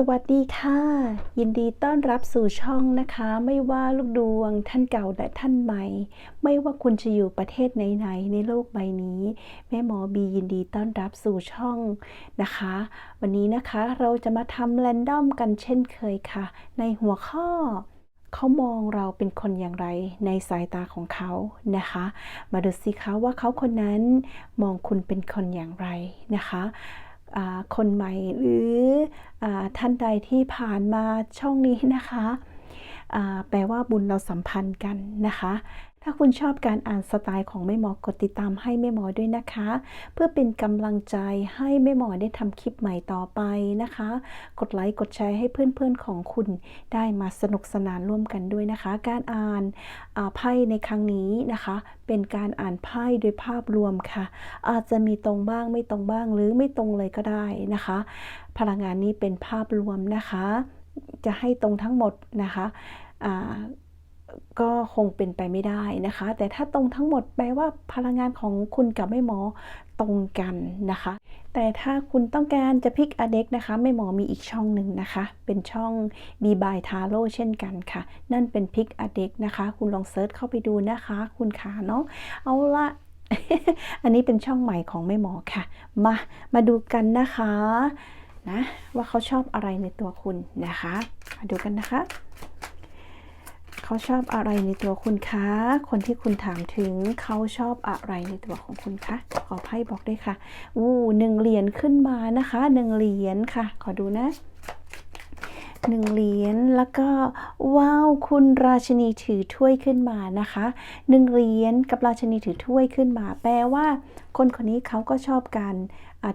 สวัสดีค่ะ ยินดีต้อนรับสู่ช่องนะคะ ไม่ว่าลูกดวงท่านเก่าและท่านใหม่ ไม่ว่าคุณจะอยู่ประเทศไหนๆในโลกใบนี้ แม่หมอบียินดีต้อนรับสู่ช่องนะคะ วันนี้นะคะเราจะมาทำแรนดอมกันเช่นเคยค่ะ ในหัวข้อเขามองเราเป็นคนอย่างไรในสายตาของเขานะคะ มาดูสิคะว่าเขาคนนั้นมองคุณเป็นคนอย่างไรนะคะ คนใหม่หรืออท่านใดที่ผ่านมาช่องนี้นะคะแปลว่าบุญเราสัมพันธ์กันนะคะ ถ้าคุณชอบการอ่านสไตล์ของแม่หมอกดติดตามให้แม่หมอด้วยนะคะ เพื่อเป็นกำลังใจให้แม่หมอได้ทำคลิปใหม่ต่อไปนะคะ กดไลค์กดแชร์ให้เพื่อนๆของคุณได้มาสนุกสนานร่วมกันด้วยนะคะ การอ่านไพ่ในครั้งนี้นะคะ เป็นการอ่านไพ่โดยภาพรวมค่ะ อาจจะมีตรงบ้างไม่ตรงบ้างหรือไม่ตรงเลยก็ได้นะคะ พลังงานนี้เป็นภาพรวมนะคะ จะให้ตรงทั้งหมดนะคะอ่า ก็คงเป็นไปไม่ได้นะคะ แต่ถ้าตรงทั้งหมดแปลว่าพลังงานของคุณกับแม่หมอตรงกันนะคะ แต่ถ้าคุณต้องการจะพิกอเด็กนะคะแม่หมอมีอีกช่องหนึ่งนะคะ เป็นช่อง b b y t a r o เช่นกันค่ะ นั่นเป็นพิกอเด็กนะคะ คุณลองเซิร์ชเข้าไปดูนะคะ คุณขาเนาะเอาละอันนี้เป็นช่องใหม่ของแม่หมอค่ะ มามาดูกันนะคะนะว่าเขาชอบอะไรในตัวคุณนะคะ มาดูกันนะคะ เขาชอบอะไรในตัวคุณคะ คนที่คุณถามถึงเขาชอบอะไรในตัวของคุณคะ ขอไพ่บอกด้วยค่ะ อู้หนึ่งเหรียญขึ้นมานะคะหนึ่งเหรียญค่ะ ขอดูนะ หนึ่งเหรียญแล้วก็ว้าวคุณราชินีถือถ้วยขึ้นมานะคะหนึ่งเหรียญกับราชินีถือถ้วยขึ้นมา แปลว่า คนคนนี้เขาก็ชอบการ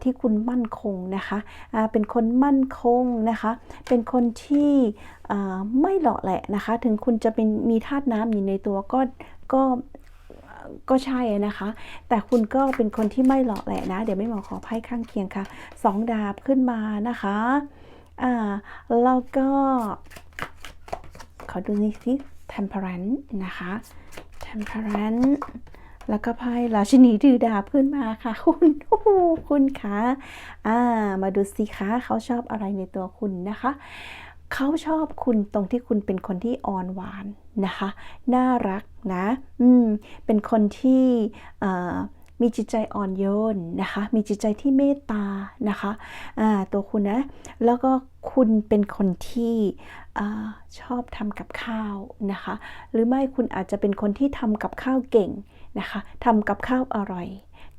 ที่คุณมั่นคงนะคะอ่าเป็นคนมั่นคงนะคะ เป็นคนที่ไม่หลาะแหละนะคะ ถึงคุณจะเป็นมีธาตุน้ำอยู่ในตัวก็ก็ก็ใช่นะคะ แต่คุณก็เป็นคนที่ไม่หลาะแหละนะ เดี๋ยวไม่หมอขอไพ่ข้างเคียงค่ะสองดาบขึ้นมานะคะ อ่าแล้วก็ ขอดูนี่สิ temperance นะคะ temperance แล้วก็ไพ่ราชินีถือดาบขึ้นมาค่ะ คุณคุณคะอ่า มาดูสิคะเขาชอบอะไรในตัวคุณนะคะเขาชอบคุณตรงที่คุณเป็นคนที่อ่อนหวานนะคะ น่ารักนะ อืม เป็นคนที่อ่า มีจิตใจอ่อนโยนนะคะ มีจิตใจที่เมตตานะคะตัวคุณนะ แล้วก็คุณเป็นคนที่อชอบทำกับข้าวนะคะ หรือไม่คุณอาจจะเป็นคนที่ทำกับข้าวเก่งนะคะทำกับข้าวอร่อย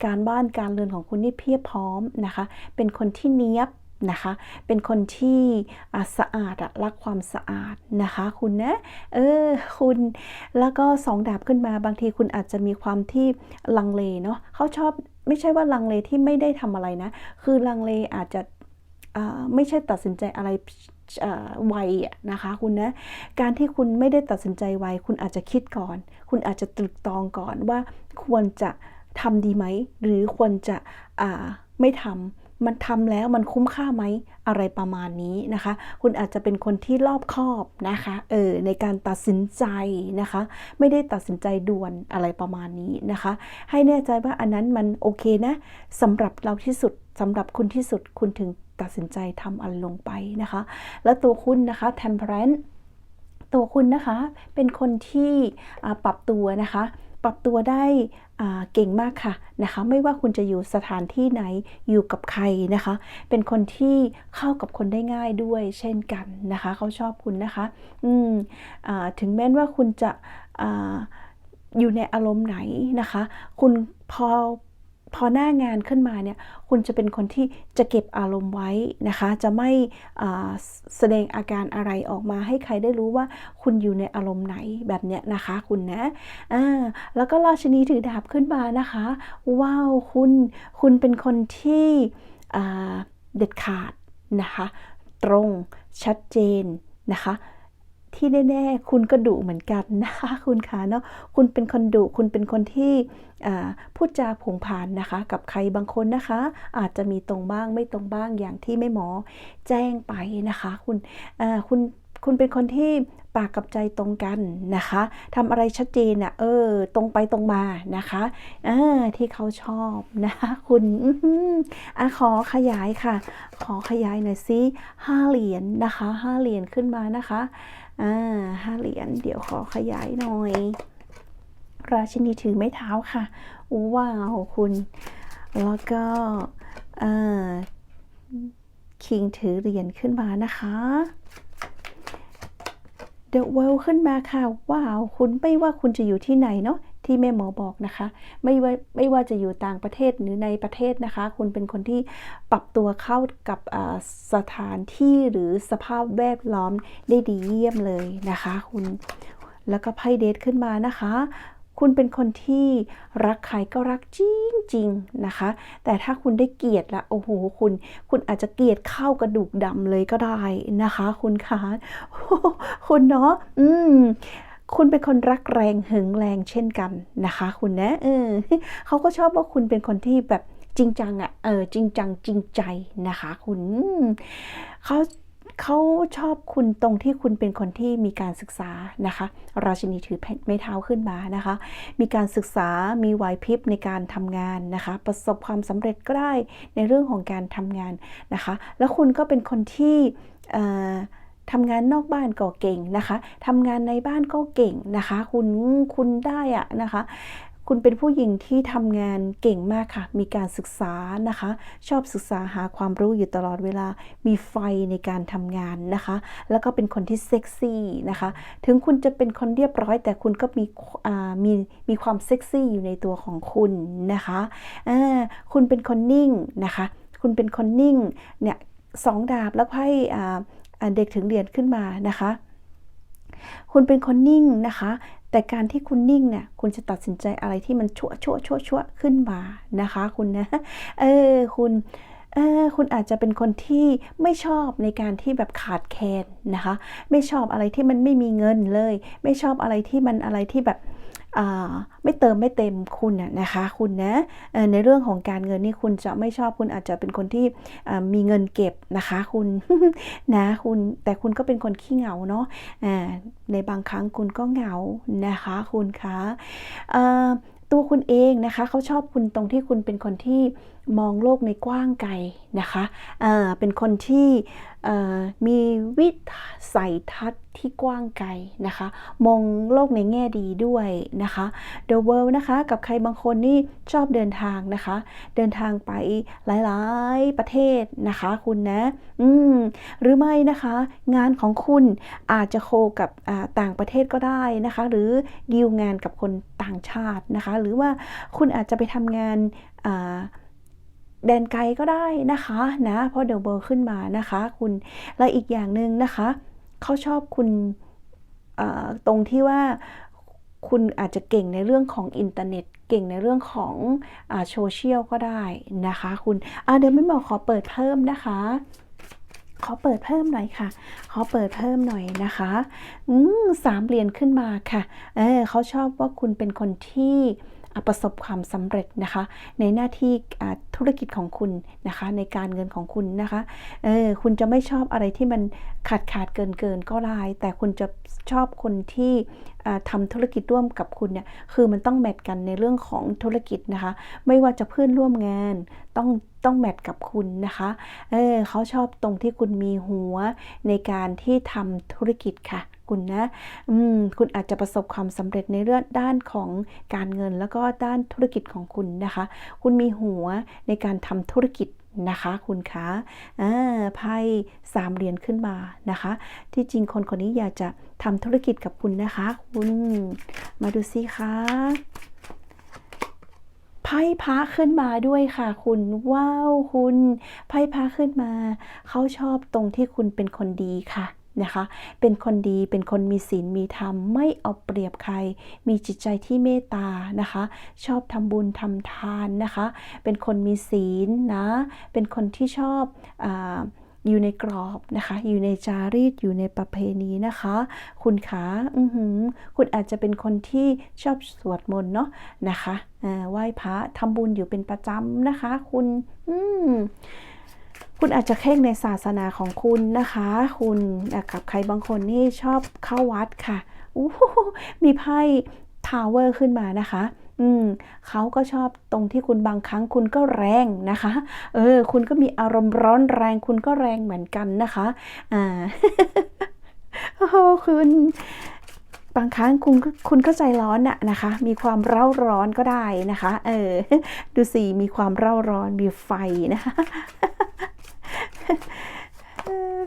การบ้านการเรือนของคุณนี่เพียบพร้อมนะคะ เป็นคนที่เนี้ยบ นะคะ เป็นคนที่สะอาดอะรักความสะอาดนะคะคุณนะเออคุณแล้วก็สองดาบขึ้นมาบางทีคุณอาจจะมีความที่ลังเลเนาะเขาชอบไม่ใช่ว่าลังเลที่ไม่ได้ทำอะไรนะ คือลังเลอาจจะไม่ใช่ตัดสินใจอะไรไวะนะคะคุณนะ การที่คุณไม่ได้ตัดสินใจไวคุณอาจจะคิดก่อน คุณอาจจะตรึกตรองก่อนว่าควรจะทำดีไหม หรือควรจะไม่ทำ มันทำแล้วมันคุ้มค่าไหมอะไรประมาณนี้นะคะ คุณอาจจะเป็นคนที่รอบคอบนะคะเออในการตัดสินใจนะคะ ไม่ได้ตัดสินใจด่วนอะไรประมาณนี้นะคะ ให้แน่ใจว่าอันนั้นมันโอเคนะสำหรับเราที่สุดสำหรับคุณที่สุดคุณถึงตัดสินใจทำอันลงไปนะคะ แล้วตัวคุณนะคะ temperance ตัวคุณนะคะเป็นคนที่ปรับตัวนะคะ ปรับตัวได้เก่งมากค่ะนะคะ ไม่ว่าคุณจะอยู่สถานที่ไหนอยู่กับใครนะคะ เป็นคนที่เข้ากับคนได้ง่ายด้วยเช่นกันนะคะ เขาชอบคุณนะคะ อืมอถึงแม้ว่าคุณจะออยู่ในอารมณ์ไหนนะคะ คุณพอ พอหน้างานขึ้นมาเนี่ยคุณจะเป็นคนที่จะเก็บอารมณ์ไว้นะคะ จะไม่แสดงอาการอะไรออกมาให้ใครได้รู้ว่าคุณอยู่ในอารมณ์ไหนแบบเนี้ยนะคะคุณนะอ่าแล้วก็ราชินีถือดาบขึ้นมานะคะว้าวคุณคุณเป็นคนที่เด็ดขาดนะคะ ตรงชัดเจนนะคะ ที่แน่ๆ คุณก็ดุเหมือนกันนะคะคุณคะเนาะคุณเป็นคนดุคุณเป็นคนที่พูดจาผงผานนะคะ กับใครบางคนนะคะ อาจจะมีตรงบ้างไม่ตรงบ้างอย่างที่แม่หมอแจ้งไปนะคะ คุณคุณคุณเป็นคนที่ปากกับใจตรงกันนะคะทำอะไรชัดเจนอะเออ ตรงไปตรงมานะคะเออที่เขาชอบนะคะคุณอื้มอะขอขยายค่ะ ขอขยายหน่อยสิห้าเหรียญนะคะห้าเหรียญขึ้นมานะคะ อ่าห้าเหรียญเดี๋ยวขอขยายหน่อย ราชินีถือไม้เท้าค่ะว้าวคุณ แล้วก็คิงถือเหรียญขึ้นมานะคะเดอะเวลขึ้นมาค่ะ ว้าว คุณไม่ว่าคุณจะอยู่ที่ไหนเนาะ ที่แม่หมอบอกนะคะ ไม่ว่าไม่ว่าจะอยู่ต่างประเทศหรือในประเทศนะคะ คุณเป็นคนที่ปรับตัวเข้ากับสถานที่หรือสภาพแวดล้อมได้ดีเยี่ยมเลยนะคะ คุณแล้วก็ไพ่เดทขึ้นมานะคะคุณเป็นคนที่รักใครก็รักจริงๆนะคะ แต่ถ้าคุณได้เกลียดละโอ้โหคุณ คุณอาจจะเกลียดเข้ากระดูกดำเลยก็ได้นะคะ คุณคะคุณเนาะอืม คุณเป็นคนรักแรงหึงแรงเช่นกันนะคะ คุณนะเออเขาก็ชอบว่าคุณเป็นคนที่แบบจริงจังอะ่ะเออจริงจังจริงใจนะคะ คุณเขาเขาชอบคุณตรงที่คุณเป็นคนที่มีการศึกษานะคะ ราชินีถือไม้เท้าขึ้นมานะคะ มีการศึกษามีไหวพริบในการทำงานนะคะ ประสบความสำเร็จก็ได้ในเรื่องของการทำงานนะคะ แล้วคุณก็เป็นคนที่เอ่อ ทำงานนอกบ้านก็เก่งนะคะทำงานในบ้านก็เก่งนะคะ คุณคุณได้อะนะคะ คุณเป็นผู้หญิงที่ทำงานเก่งมากค่ะ มีการศึกษานะคะ ชอบศึกษาหาความรู้อยู่ตลอดเวลา มีไฟในการทำงานนะคะ แล้วก็เป็นคนที่เซ็กซี่นะคะ ถึงคุณจะเป็นคนเรียบร้อย แต่คุณก็มีมีมีความเซ็กซี่อยู่ในตัวของคุณนะคะคุณเป็นคนนิ่งนะคะ คุณเป็นคนนิ่งเนี่ยสองดาบแล้วไพ่อ่าอ่า เด็กถึงเรียญขึ้นมานะคะ คุณเป็นคนนิ่งนะคะ แต่การที่คุณนิ่งเนี่ยคุณจะตัดสินใจอะไรที่มันชั่วชั่วชั่วชั่วขึ้นมานะคะ คุณนะเออคุณเออคุณอาจจะเป็นคนที่ไม่ชอบในการที่แบบขาดแคลนนะคะ ไม่ชอบอะไรที่มันไม่มีเงินเลย ไม่ชอบอะไรที่มันอะไรที่แบบ ไม่เติมไม่เต็มคุณน่ะนะคะ คุณนะในเรื่องของการเงินนี่คุณจะไม่ชอบคุณอาจจะเป็นคนที่มีเงินเก็บนะคะ คุณนะคุณแต่คุณก็เป็นคนขี้เหงาเนาะในบางครั้งคุณก็เหงานะคะ คุณคะตัวคุณเองนะคะเขาชอบคุณตรงที่คุณเป็นคนที่ มองโลกในกว้างไกลนะคะเป็นคนที่มีวิสัยทัศน์ที่กว้างไกลนะคะ มองโลกในแง่ดีด้วยนะคะ The World นะคะกับใครบางคนนี่ชอบเดินทางนะคะ เดินทางไปหลายๆประเทศนะคะคุณนะ อืมหรือไม่นะคะ งานของคุณอาจจะโคกับต่างประเทศก็ได้นะคะ หรือดีลงานกับคนต่างชาตินะคะ หรือว่าคุณอาจจะไปทำงานอ่า แดนไกลก็ได้นะคะนะเพราะเด e w เบอร์ขึ้นมานะคะคุณและอีกอย่างหนึ่งนะคะเขาชอบคุณตรงที่ว่าคุณอาจจะเก่งในเรื่องของอินเทอร์เน็ต เก่งในเรื่องของอโซเชียลก็ได้นะคะคุณเดี๋ยวไม่บอกขอเปิดเพิ่มนะคะ ขอเปิดเพิ่มหน่อยค่ะ ขอเปิดเพิ่มหน่อยนะคะอืมสามเหรียญขึ้นมาค่ะเออเขาชอบว่าคุณเป็นคนที่ ประสบความสำเร็จนะคะ ในหน้าที่ธุรกิจของคุณนะคะ ในการเงินของคุณนะคะเออคุณจะไม่ชอบอะไรที่มันขาดขาดเกินเกินก็ได้แต่คุณจะชอบคนที่ทำธุรกิจร่วมกับคุณเนี่ยคือมันต้องแมทกันในเรื่องของธุรกิจนะคะ ไม่ว่าจะเพื่อนร่วมงานต้องต้องแมทกับคุณนะคะเออเขาชอบตรงที่คุณมีหัวในการที่ทำธุรกิจค่ะ คุณนะคุณอาจจะประสบความสำเร็จในเรื่องด้านของการเงิน แล้วก็ด้านธุรกิจของคุณนะคะ คุณมีหัวในการทำธุรกิจนะคะคุณคะอ่าไพ่สามเหรียญขึ้นมานะคะ ที่จริงคนคนนี้อยากจะทำธุรกิจกับคุณนะคะ คุณมาดูสิคะไพ่พระขึ้นมาด้วยค่ะ คุณว้าวคุณไพ่พระขึ้นมา เขาชอบตรงที่คุณเป็นคนดีค่ะ นะคะ เป็นคนดี เป็นคนมีศีล มีธรรม ไม่เอาเปรียบใคร มีจิตใจที่เมตตา นะคะ ชอบทำบุญทำทานนะคะ เป็นคนมีศีลนะ เป็นคนที่ชอบออยู่ในกรอบนะคะ อยู่ในจารีต อยู่ในประเพณีนะคะ คุณขาอือหือ คุณอาจจะเป็นคนที่ชอบสวดมนต์เนาะนะคะไหว้พระทำบุญอยู่เป็นประจำนะคะ คุณ อืม คุณอาจจะเคร่งในศาสนาของคุณนะคะ คุณกับใครบางคนนี่ชอบเข้าวัดค่ะอู้มีไพ่ทาวเวอร์ขึ้นมานะคะอืมเขาก็ชอบตรงที่คุณบางครั้งคุณก็แรงนะคะ เออ คุณก็มีอารมณ์ร้อนแรงคุณก็แรงเหมือนกันนะคะ อ่า โอ้คุณบางครั้งคุณก็คุณก็ใจร้อนอะนะคะ มีความเร่าร้อนก็ได้นะคะ เออ ดูสิ มีความเร่าร้อน มีไฟนะคะ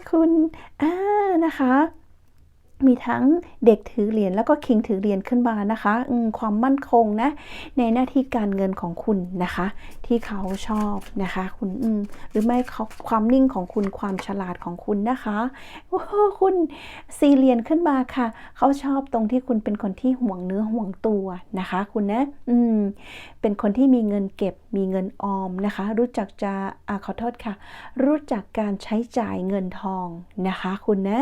คุณอ่านะคะ มีทั้งเด็กถือเหรียญแล้วก็คิงถือเหรียญขึ้นมานะคะความมั่นคงนะ ในหน้าที่การเงินของคุณนะคะ ที่เขาชอบนะคะ คุณอืมหรือไม่เขาความนิ่งของคุณความฉลาดของคุณนะคะโอ้คุณซีเหรียญขึ้นมาค่ะ เขาชอบตรงที่คุณเป็นคนที่ห่วงเนื้อห่วงตัวนะคะ คุณนะอืมเป็นคนที่มีเงินเก็บมีเงินออมนะคะ รู้จักจะอ่าขอโทษค่ะ รู้จักการใช้จ่ายเงินทองนะคะ คุณนะ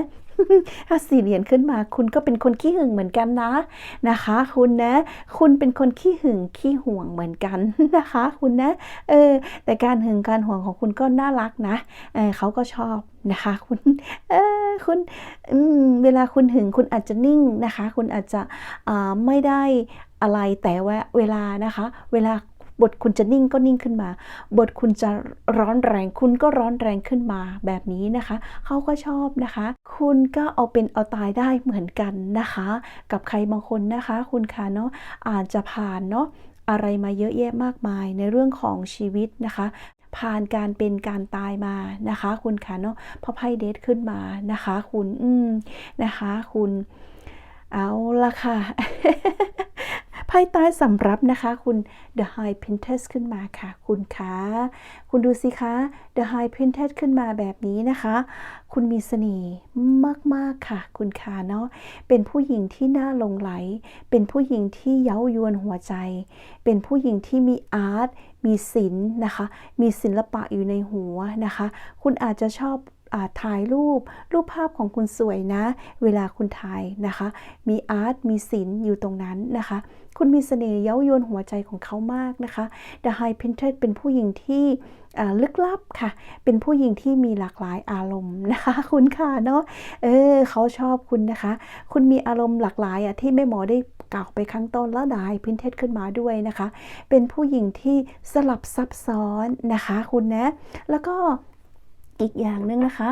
ถ้าสี่เหรียญขึ้นมาคุณก็เป็นคนขี้หึงเหมือนกันนะนะคะ คุณนะ คุณเป็นคนขี้หึงขี้ห่วงเหมือนกันนะคะ คุณนะเออแต่การหึงการห่วงของคุณก็น่ารักนะเออเขาก็ชอบนะคะ คุณเออคุณเวลาคุณหึงคุณอาจจะนิ่งนะคะ คุณอาจจะไม่ได้อะไรแต่ว่าเวลานะคะ เวลา บทคุณจะนิ่งก็นิ่งขึ้นมา บทคุณจะร้อนแรงคุณก็ร้อนแรงขึ้นมาแบบนี้นะคะเขาก็ชอบนะคะ คุณก็เอาเป็นเอาตายได้เหมือนกันนะคะ กับใครบางคนนะคะ คุณคะเนาะอาจจะผ่านเนาะอะไรมาเยอะแยะมากมายในเรื่องของชีวิตนะคะผ่านการเป็นการตายมานะคะ คุณคะเนาะพอไพ่เดทขึ้นมานะคะ คุณอืมนะคะ คุณเอาละค่ะ ไพ่ใต้สำรับนะคะ คุณ The High Princess ขึ้นมาค่ะ คุณคะคุณดูสิคะ The High Princess ขึ้นมาแบบนี้นะคะ คุณมีเสน่ห์มาก ๆ ค่ะ คุณคะเนาะเป็นผู้หญิงที่น่าหลงไหล เป็นผู้หญิงที่เย้ายวนหัวใจ เป็นผู้หญิงที่มีอาร์ตมีศิลป์นะคะ มีศิลปะอยู่ในหัวนะคะ คุณอาจจะชอบ ถ่ายรูป รูปภาพของคุณสวยนะ เวลาคุณถ่ายนะคะ มีอาร์ตมีศิลป์อยู่ตรงนั้นนะคะ คุณมีเสน่ห์เย้ายวนหัวใจของเขามากนะคะ The High Princess เป็นผู้หญิงที่ลึกลับค่ะ เป็นผู้หญิงที่มีหลากหลายอารมณ์นะคะ คุณค่ะเนาะเออเขาชอบคุณนะคะ คุณมีอารมณ์หลากหลายอะที่แม่หมอได้กล่าวไปข้างต้นแล้วได้พินเทสขึ้นมาด้วยนะคะ เป็นผู้หญิงที่สลับซับซ้อนนะคะ คุณนะ แล้วก็ อีกอย่างหนึงนะคะ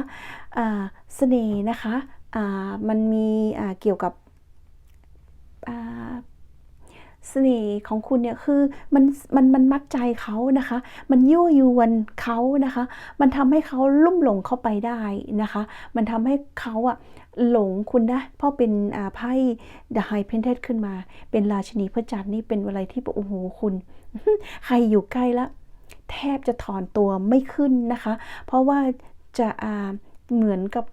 เสน่ห์นะคะมันมีเกี่ยวกับเสน่ห์ของคุณเนี่ยคือมันมันมันมัดใจเขานะคะ มันยั่วยวนเขานะคะ มันทำให้เขาลุ่มหลงเข้าไปได้นะคะ มันทำให้เขาอะหลงคุณนะเพราะเป็นไพ่ The High Princess ขึ้นมา เป็นราชินีพระจันทร์นี่เป็นอะไรที่โอ้โหคุณ ใครอยู่ใกล้ล้ว แทบจะถอนตัวไม่ขึ้นนะคะ เพราะว่าจะเหมือนกับ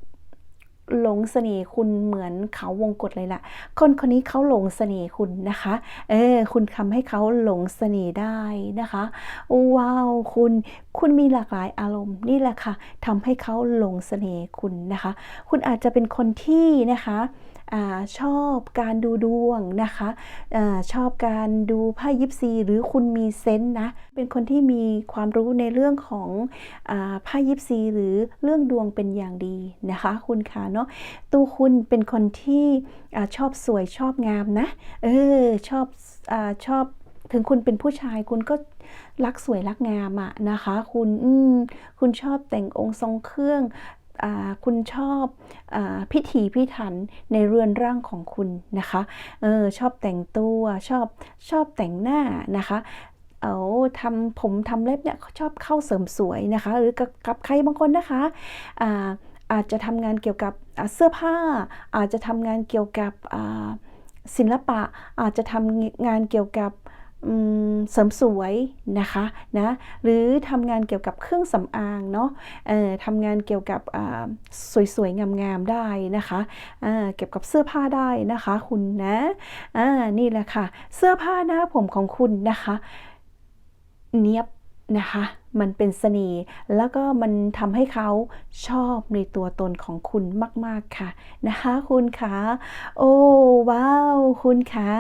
หลงเสน่ห์คุณเหมือนเขาวงกฏเลยล่ะ คนคนนี้เขาหลงเสน่ห์คุณนะคะ เออ คุณทำให้เขาหลงเสน่ห์ได้นะคะ ว้าว คุณ คุณมีหลากหลายอารมณ์นี่แหละค่ะทำให้เขาหลงเสน่ห์คุณนะคะ คุณอาจจะเป็นคนที่นะคะ อชอบการดูดวงนะคะอชอบการดูไพ่ยิปซี หรือคุณมีเซนส์นะ เป็นคนที่มีความรู้ในเรื่องของอาไพ่ยิปซี หรือเรื่องดวงเป็นอย่างดีนะคะ คุณคะเนาะตัวคุณเป็นคนที่อชอบสวยชอบงามนะ เออชอบอชอบถึงคุณเป็นผู้ชายคุณก็รักสวยรักงามอะนะคะ คุณอืมคุณชอบแต่งองค์ทรงเครื่อง คุณชอบอพิถีพิถันในเรือนร่างของคุณนะคะเออชอบแต่งตัวชอบชอบแต่งหน้านะคะเอาทำผมทำเล็บเนี่ยชอบเข้าเสริมสวยนะคะ หรือกับกับใครบางคนนะคะอาอาจจะทำงานเกี่ยวกับเสื้อผ้า อาจจะทำงานเกี่ยวกับศิลปะอาจจะทำงานเกี่ยวกับ เสริมสวยนะคะนะหรือทำงานเกี่ยวกับเครื่องสำอางเนาะทำงานเกี่ยวกับสวยๆงามๆได้นะคะเกี่ยวกับเสื้อผ้าได้นะคะคุณนะนี่แหละค่ะ เสื้อผ้าหน้าผมของคุณนะคะ เนียบนะคะมันเป็นเสน่ห์แล้วก็มันทำให้เขาชอบในตัวตนของคุณมาก ๆค่ะนะคะ คุณคะโอ้ว้าว คุณคะ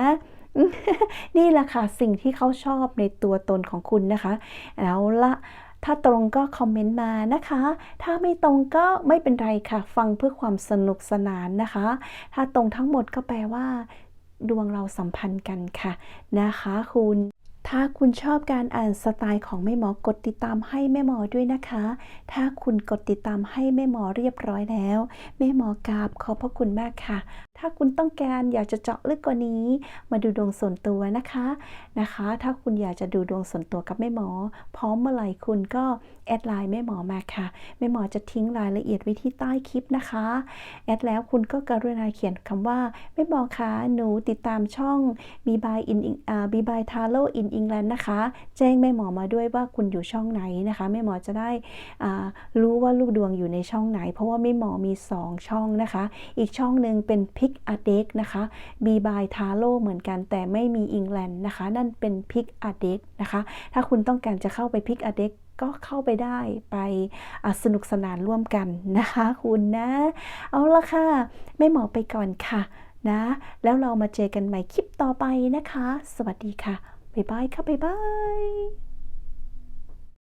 นี่แหละค่ะสิ่งที่เขาชอบในตัวตนของคุณนะคะ แล้วละถ้าตรงก็คอมเมนต์มานะคะ ถ้าไม่ตรงก็ไม่เป็นไรค่ะ ฟังเพื่อความสนุกสนานนะคะ ถ้าตรงทั้งหมดก็แปลว่า ดวงเราสัมพันธ์กันค่ะนะคะ คุณ ถ้าคุณชอบการอ่านสไตล์ของแม่หมอกดติดตามให้แม่หมอด้วยนะคะ ถ้าคุณกดติดตามให้แม่หมอเรียบร้อยแล้ว แม่หมอกราบขอบพระคุณมากค่ะ ถ้าคุณต้องการอยากจะเจาะลึกกว่านี้ มาดูดวงส่วนตัวนะคะนะคะ ถ้าคุณอยากจะดูดวงส่วนตัวกับแม่หมอ พร้อมเมื่อไหร่คุณก็แอดไลน์แม่หมอมาค่ะแม่หมอจะทิ้งรายละเอียดไว้ที่ใต้คลิปนะคะแอดแล้วคุณก็กรุณาเขียนคำว่าแม่หมอคะหนูติดตามช่องบีบายอินอ่าบีบายทาโร่อินอิงแลนด์นะคะ แจ้งแม่หมอมาด้วยว่าคุณอยู่ช่องไหนนะคะแม่หมอจะได้อ่ารู้ว่าลูกดวงอยู่ในช่องไหน เพราะว่าแม่หมอมี 2 ช่องนะคะ อีกช่องหนึ่งเป็นพิกอเด็กนะคะบีบายทาโร่เหมือนกันแต่ไม่มีอิงแลนด์นะคะ นั่นเป็นพิกอเด็กนะคะ ถ้าคุณต้องการจะเข้าไปพิกอเด็กก็เข้าไปได้ไปสนุกสนานร่วมกันนะคะ คุณนะ เอาละค่ะแม่หมอไปก่อนค่ะนะ แล้วเรามาเจอกันใหม่คลิปต่อไปนะคะ สวัสดีค่ะ บ๊ายบายค่ะ บ๊ายบาย